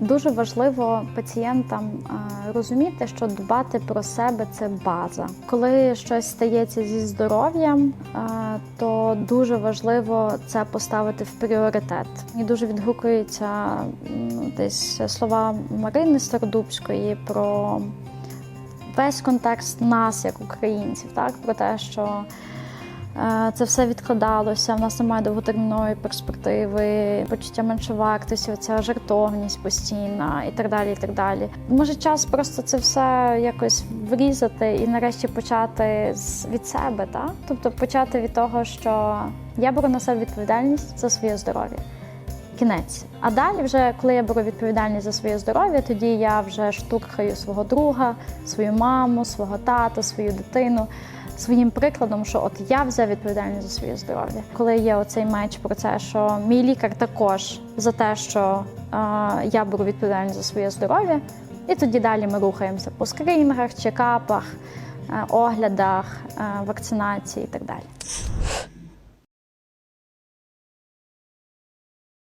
Дуже важливо пацієнтам е, розуміти, що дбати про себе це база. Коли щось стається зі здоров'ям, е, то дуже важливо це поставити в пріоритет. І дуже відгукуються десь слова Марини Стародубської про весь контекст нас, як українців, так про те, що це все відкладалося, в нас немає довготермінової перспективи, почуття меншовартості, оця жартовність постійна і так далі. і так далі. Може, час просто це все якось врізати і нарешті почати від себе, так? Тобто почати від того, що я беру на себе відповідальність за своє здоров'я. Кінець. А далі, вже коли я беру відповідальність за своє здоров'я, тоді я вже штурхаю свого друга, свою маму, свого тата, свою дитину своїм прикладом, що от я взяв відповідальність за своє здоров'я. Коли є оцей меч про це, що мій лікар також за те, що е, я беру відповідальність за своє здоров'я, і тоді далі ми рухаємося по скринінгах, чекапах, е, оглядах, е, вакцинації і так далі.